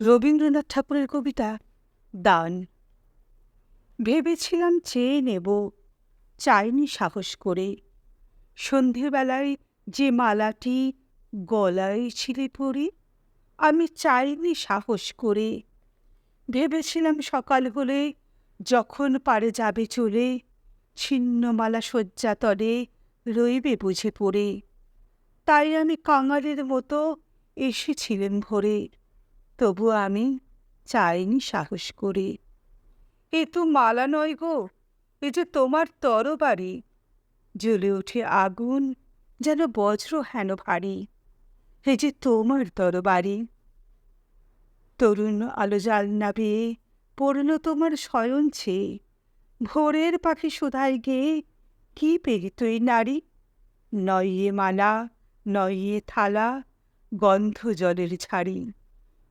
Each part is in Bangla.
রবীন্দ্রনাথ ঠাকুরের কবিতা দান। ভেবেছিলাম চেয়ে নেব, চাইনি সাহস করে। সন্ধেবেলায় যে মালাটি গলায় ছিলে পড়ি, আমি চাইনি সাহস করে। ভেবেছিলাম সকাল হলে যখন পারে যাবে চলে, ছিন্নমালা শয্যাতলে রইবে বুঝে পড়ে। তাই আমি কাঙালের মতো এসেছিলেন ভোরে। তবু আমি চাইনি সাহস করে। এ তো মালা নয় গো, এ যে তোমার তরবারি। জ্বলে ওঠে আগুন, যেন বজ্র হেন ভারী। এ যে তোমার তরবারি। তরুণ আলো জাল না পেয়ে পড়ল তোমার শয়ন ছেয়ে ভোরের পাখি সুধায় গেয়ে কি পেরি তুই নারী? নয়ে মালা নয়ে থালা, গন্ধ জলের ছাড়ি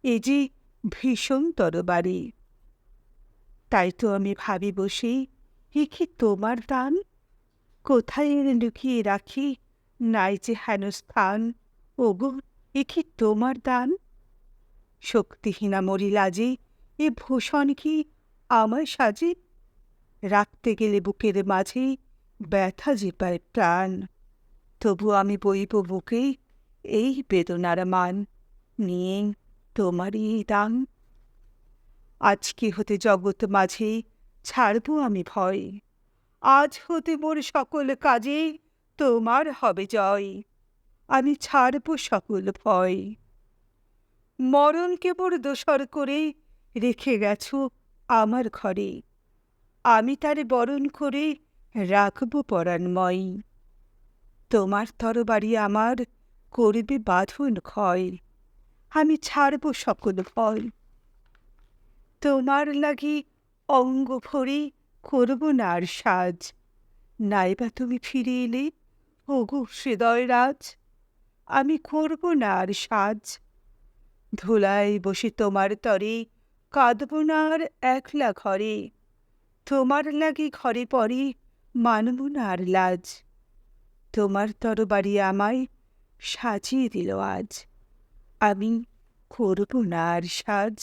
এ যে ভীষণ তরবারি। তাই তো আমি ভাবি বসে, এ কি তোমার দান? কোথায় এনে লুকিয়ে রাখি? নাই যে হেন স্থান। ওগো, এ কি তোমার দান? শক্তিহীনা মরি লাজে এ ভূষণ কি আমায় সাজে? রাখতে গেলে বুকের মাঝে ব্যথা যে পায় প্রাণ। তবু আমি বইব বুকে এই বেদনার মান। নিয়ে তোমারই দান। আজকে হতে জগৎ মাঝে ছাড়ব আমি ভয়। আজ হতে মোর সকল কাজে তোমার হবে জয়। আমি ছাড়ব সকল ভয়। মরণকে মোর দোসর করে রেখে গেছ আমার ঘরে। আমি তারে বরণ করে রাখব পরাণময়। তোমার তরবারি আমার করবে বাঁধন ক্ষয়। আমি ছাড়ব সকল ফল। তোমার লাগি অঙ্গ ভরে করব না আর সাজ। নাইবা তুমি ফিরে এলে, ওগো হৃদয়রাজ আমি করব না আর সাজ। ধুলায় বসে তোমার তরে কাঁদব না আর একলা ঘরে। তোমার লাগি ঘরে পরে মানব না আর লাজ। তোমার তরবারি আমায় সাজিয়ে দিল আজ। আমি করব না আর সাজ